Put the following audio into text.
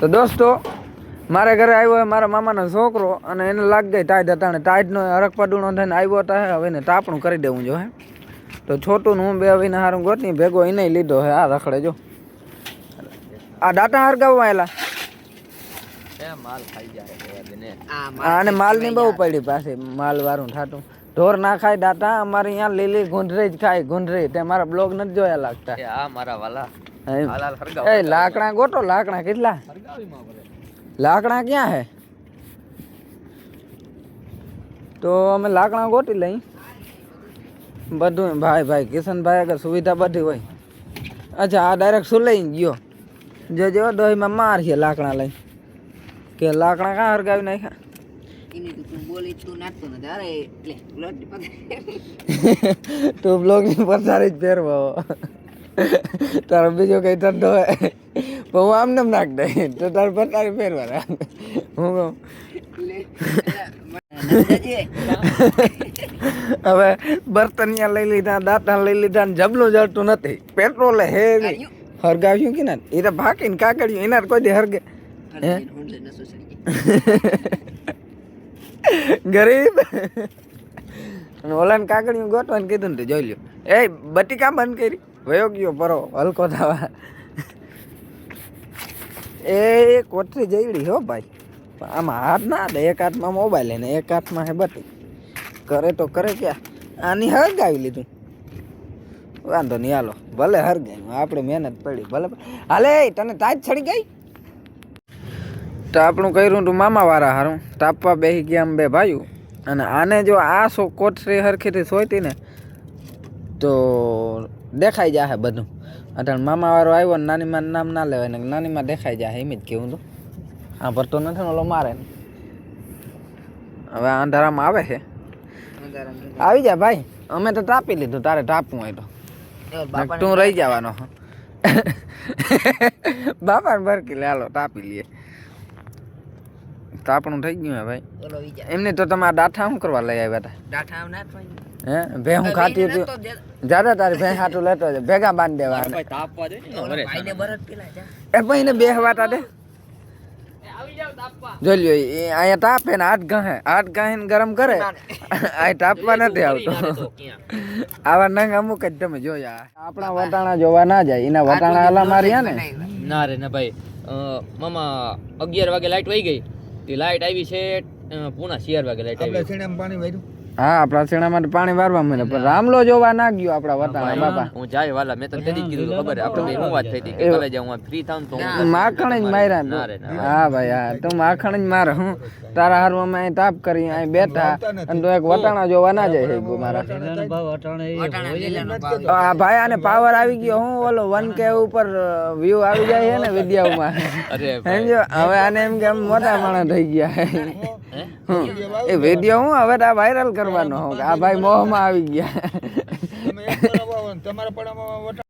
તો દોસ્તો મારે ઘરે આવ્યો હોય મારા મામાનો છોકરો અને એને લાગ ગઈ ટાઈટ અને ટાઈટનો હરક પડુણો થઈને આવ્યો હતા હવે એને તાપણું કરી દેવું જો હે. તો છોટું હું બે હવે હારું ગોતની ભેગો એને લીધો હે. આ રખડે જો. આ ડાટા હરગાવવા આવેલા માલ ખાઈ જાય આ અને માલની બહુ પડી પાસે માલ વાળું થાતું. ઢોર ના ખાય ડાટા અમારે અહીંયા લીલી ગુંડરી જ ખાય ગુંડરી તે મારા બ્લોગ નથી જોયા લાગતા. આ મારા વાલા. એ લાકડા ગોટો લાકડા કેટલા? લાકડા ક્યાં હે? તો અમે લાકડા ગોટી લઈ. બધું ભાઈ ભાઈ કિશનભાઈ આગળ સુવિધા બધી હોય. અચ્છા આ ડાયરેક્ટ શું લઈ ગયો. જો જો દોહીમાં માર છે લાકડા લઈ. કે લાકડા કાં હરગાવી નાખ્યા? તો તું બ્લોગ બ્લોગની પસારી જ પહેરવો તારો બીજો કઈ ધંધો હોય પણ હું આમને એમ નાખ દે તો તાર પસારી પહેરવા રાખ હું હવે બર્તનિયા લઈ લીધા દાંતા લઈ લીધા ને જબલું જડતું નથી. પેટ્રોલ હે ગાયું? હરગાવ્યું કે ના એ તો ભાકીને કાકડ્યું એના કોઈ દે હરગે. ગરીબ. અને ઓલાને કાકડીયું ગોટવાનું કીધું ને જોઈ લ્યો. એ બટી કામ બંધ કરી. વયો ગયો પરો, હલકો થવા. એ કોઠરી જઈડી હો ભાઈ. આમાં હાથ ના દે, એક હાથમાં મોબાઈલ ને એક હાથમાં હે બટી કરે તો કરે ક્યાં? આની હરગાવી લીધું. વાંધો નહીં, હાલો. ભલે હરગાયું આપણે મહેનત પડી. ભલે હાલે, તને તાજ છડી ગઈ? તો આપણું કર્યું તું મામા વાળા હારું. તાપવા બેસી ગયા બે ભાઈઓ. અને આને જો આ સો કોઠરી હરખીથી સોયતી ને, તો દેખાઈ જશે બધું. અટાણ મામા વાળો આવ્યો ને નાનીમાં નામ ના લેવાય ને નાનીમાં દેખાઈ જાય એમ જ કેવું તો. હા ભરતો નથી ઓલો મારે. હવે અંધારામાં આવે છે. આવી જા ભાઈ. અમે તો તાપી લીધું તારે તાપવું હોય તો. તું રહી જવાનો. બાપા ભરકી લે હાલો તાપી લઈએ. તાપણું થઈ ગયું હે ભાઈ. ઓલો એમને તો તમે આ ડાઠા શું કરવા લઈ આવ્યા હતા ડાઠા હે? ભે હું ખાતી હતી. જાદા તારી ભે હાટું લેતો છે ભેગા બાંધી દેવા ભાઈ તાપવા દે ને ઓલો મરે ભાઈને બરફ પીલા જા. એ ભાઈ ને બે હવા દે જોઈ લ્યો એ અહીંયા તાપે ને હાથ ગાહે. હાથ ગાહે ને ગરમ કરે. આ તાપવા નથી આવતો. આવા નંગ અમુક જ તમે જોયા. આપણા વટાણા જોવા ના જાય. એના વટાણા આલા માર્યા ને. ના રે ને ભાઈ. મામા અગિયાર વાગે લાઈટ વહી ગઈ. તે લાઈટ આવી છે પૂના પૂણા ચાર વાગે લાઈટ આવી હા આપણા શેણા માટે પાણી વારવા મળે પણ રામલો જોવા ના ગયો આપણા વટાણા બાપા. હું જાય વાલા મેં તને કદી કીધું ખબર આપણે બે હું વાત થઈ હતી કે કાલે જાઉં ફ્રી થાઉં તો માખણ જ માર્યા. ના રે. હા ભાઈ હા તું માખણ જ માર હું. તારા હારમાં મેં અહીં તાપ કરી અહીં બેઠા અને તો એક વટાણા જોવા ના જાય હે મારા. આ ભાઈ આને પાવર આવી ગયો હું ઓલો વન કે ઉપર વ્યૂ આવી જાય છે ને વિદ્યાઓમાં. સમજો હવે આને એમ કે આમ મોટા માણસ થઈ ગયા. એ વીડિયો હું હવે તો આ વાયરલ કરવાનો હું આ ભાઈ મોહમાં આવી ગયા.